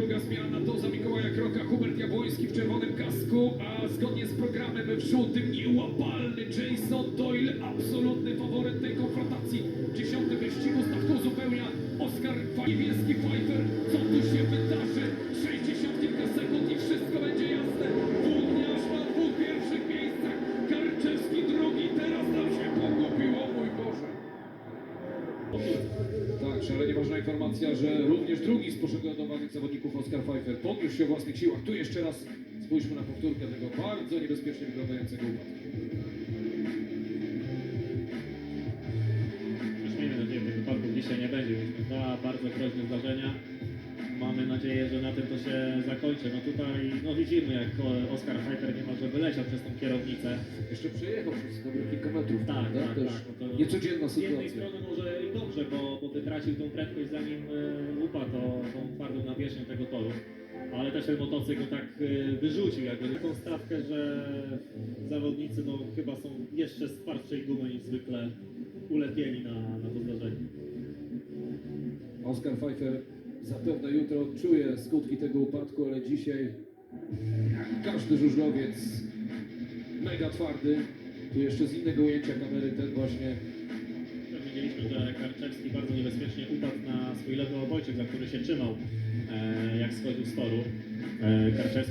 Zmiana to za Mikołaja Kroka, Hubert Jabłoński w czerwonym kasku, a zgodnie z programem w żółtym niełapalny Jason Doyle, absolutny faworyt tej konfrontacji. Dziesiąty wyścig Gustaw tu uzupełnia Oskar Fa- niebieski Pfeiffer. Co tu się Tak, szalenie ważna informacja, że również drugi z poszczególnych zawodników Oskar Pfeiffer podniósł się o własnych siłach. Tu jeszcze raz spójrzmy na powtórkę tego bardzo niebezpiecznie wyglądającego upadku. Już miejmy nadzieję, że tych wypadków dzisiaj nie będzie. Mieliśmy dwa bardzo groźne zdarzenia. Mamy nadzieję, że na tym to się zakończy. No tutaj no widzimy, jak Oskar Pfeiffer niemalże wyleciał przez tą kierownicę. Jeszcze przejechał przez dobre kilka Też tak, no to- Niecodzienna Z jednej sytuacja. strony może i dobrze, bo, bo wytracił tą prędkość zanim e, upadł tą twardą nawierzchnię tego toru. Ale też ten motocykl tak e, wyrzucił jakby taką stawkę, że zawodnicy no chyba są jeszcze z twardszej gumy niż zwykle ulepieni na, na to zdarzenie. Oskar Pfeiffer zapewne jutro odczuje skutki tego upadku, ale dzisiaj każdy żużlowiec mega twardy. Tu jeszcze z innego ujęcia kamery ten właśnie Widzieliśmy, że Karczewski bardzo niebezpiecznie upadł na swój lewy obojczyk, za który się trzymał, e, jak schodził z toru. E, Karczewski